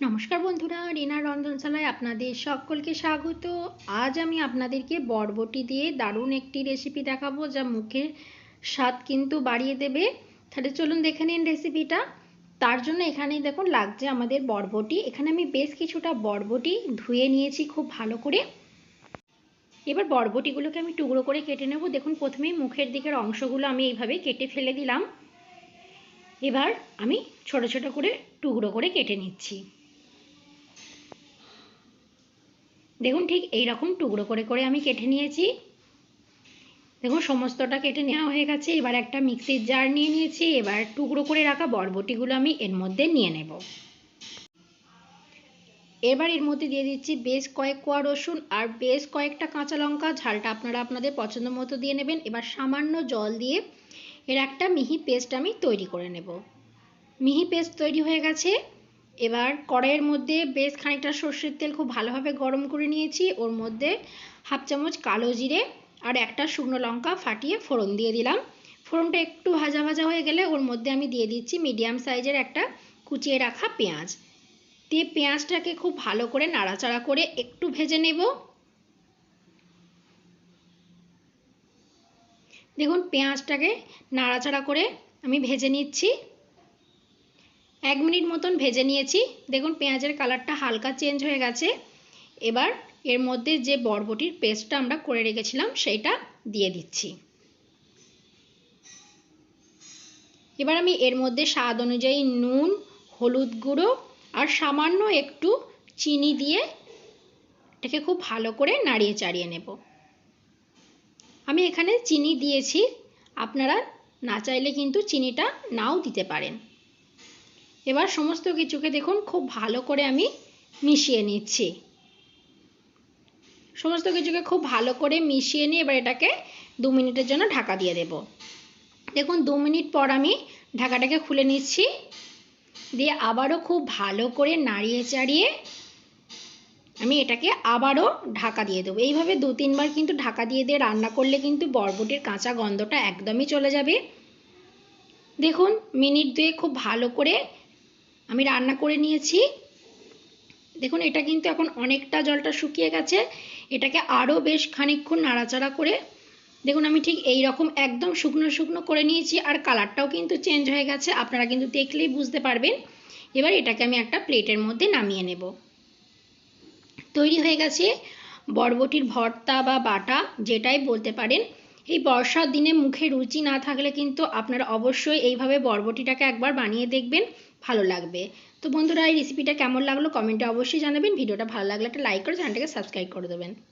নমস্কার বন্ধুরা, রিনা রন্ধনশালায় আপনাদের সকলকে স্বাগত। আজ আমি আপনাদেরকে বরবটি দিয়ে দারুণ একটি রেসিপি দেখাবো, যা মুখের স্বাদ কিন্তু বাড়িয়ে দেবে। তাহলে চলুন দেখে নিন রেসিপিটা তার জন্য এখানে দেখুন, লাগছে আমাদের বরবটি। এখানে আমি বেশ কিছুটা বরবটি ধুয়ে নিয়েছি খুব ভালো করে। এবার বরবটিগুলোকে আমি টুকরো করে কেটে নেব। দেখুন, প্রথমেই মুখের দিকের অংশগুলো আমি এইভাবে কেটে ফেলে দিলাম। এবার আমি ছোট ছোট করে টুকরো করে কেটে নিচ্ছি। দেখুন ঠিক এই রকম টুকরো করে করে আমি কেটে নিয়েছি। দেখুন সমস্তটা কেটে নেওয়া হয়ে গেছে। এবার একটা মিক্সির জার নিয়ে নিয়েছি। এবার টুকরো করে রাখা বরবটিগুলো আমি এর মধ্যে নিয়ে নেব। এবার এর মধ্যে দিয়ে দিচ্ছি বেশ কয়েক কোয়া রসুন আর বেশ কয়েকটা কাঁচা লঙ্কা। ঝালটা আপনারা আপনাদের পছন্দ মতো দিয়ে নেবেন। এবার সামান্য জল দিয়ে এর একটা মিহি পেস্ট আমি তৈরি করে নেব। মিহি পেস্ট তৈরি হয়ে গেছে। এবার কড়াইয়ের মধ্যে বেশ খানিকটা সর্ষের তেল খুব ভালোভাবে গরম করে নিয়েছি। ওর মধ্যে হাফ চামচ কালো জিরে আর একটা শুকনো লঙ্কা ফাটিয়ে ফোড়ন দিয়ে দিলাম। ফোড়নটা একটু ভাজা ভাজা হয়ে গেলে ওর মধ্যে আমি দিয়ে দিচ্ছি মিডিয়াম সাইজের একটা কুচিয়ে রাখা পেঁয়াজ। দিয়ে পেঁয়াজটাকে খুব ভালো করে নাড়াচাড়া করে একটু ভেজে নেব। দেখুন, পেঁয়াজটাকে নাড়াচাড়া করে আমি ভেজে নিচ্ছি। এক মিনিট মতন ভেজে নিয়েছি। দেখুন, পেঁয়াজের কালারটা হালকা চেঞ্জ হয়ে গেছে। এবার এর মধ্যে যে বরবটির পেস্টটা আমরা করে রেখেছিলাম, সেইটা দিয়ে দিচ্ছি। এবার আমি এর মধ্যে স্বাদ অনুযায়ী নুন, হলুদ গুঁড়ো আর সামান্য একটু চিনি দিয়ে এটাকে খুব ভালো করে নাড়িয়ে চাড়িয়ে নেব। আমি এখানে চিনি দিয়েছি। আপনারা না চাইলে কিন্তু চিনিটা নাও দিতে পারেন। এবার সমস্ত কিছুকে দেখুন, খুব ভালো করে আমি মিশিয়ে নিচ্ছি। সমস্ত কিছুকে খুব ভালো করে মিশিয়ে নিয়ে এবার এটাকে দু মিনিটের জন্য ঢাকা দিয়ে দেব। দেখুন, দু মিনিট পর আমি ঢাকাটাকে খুলে নিচ্ছি। দিয়ে আবারও খুব ভালো করে নাড়িয়ে চাড়িয়ে আমি এটাকে আবারও ঢাকা দিয়ে দেবো। এইভাবে দু তিনবার কিন্তু ঢাকা দিয়ে দিয়ে রান্না করলে কিন্তু বরবটির কাঁচা গন্ধটা একদমই চলে যাবে। দেখুন, মিনিট দুয়ে খুব ভালো করে আমি রান্না করে নিয়েছি। দেখুন, এটা কিন্তু এখন অনেকটা জলটা শুকিয়ে গেছে। এটাকে আরও বেশ খানিক্ষণ নাড়াচাড়া করে, দেখুন, আমি ঠিক এই রকম একদম শুকনো শুকনো করে নিয়েছি আর কালারটাও কিন্তু চেঞ্জ হয়ে গেছে। আপনারা কিন্তু দেখলেই বুঝতে পারবেন। এবার এটাকে আমি একটা প্লেটের মধ্যে নামিয়ে নেব। তৈরি হয়ে গেছে বরবটির ভর্তা বা বাটা, যেটাই বলতে পারেন। এই বর্ষার দিনে মুখে রুচি না থাকলে কিন্তু আপনারা অবশ্যই এইভাবে বরবটিটাকে একবার বানিয়ে দেখবেন। ভালো লাগবে। তো বন্ধুরা, এই রেসিপিটা কেমন লাগল? কমেন্টে অবশ্যই জানাবেন। ভিডিওটা ভালো লাগলে একটা লাইক করে চ্যানেলটাকে সাবস্ক্রাইব করে দেবেন।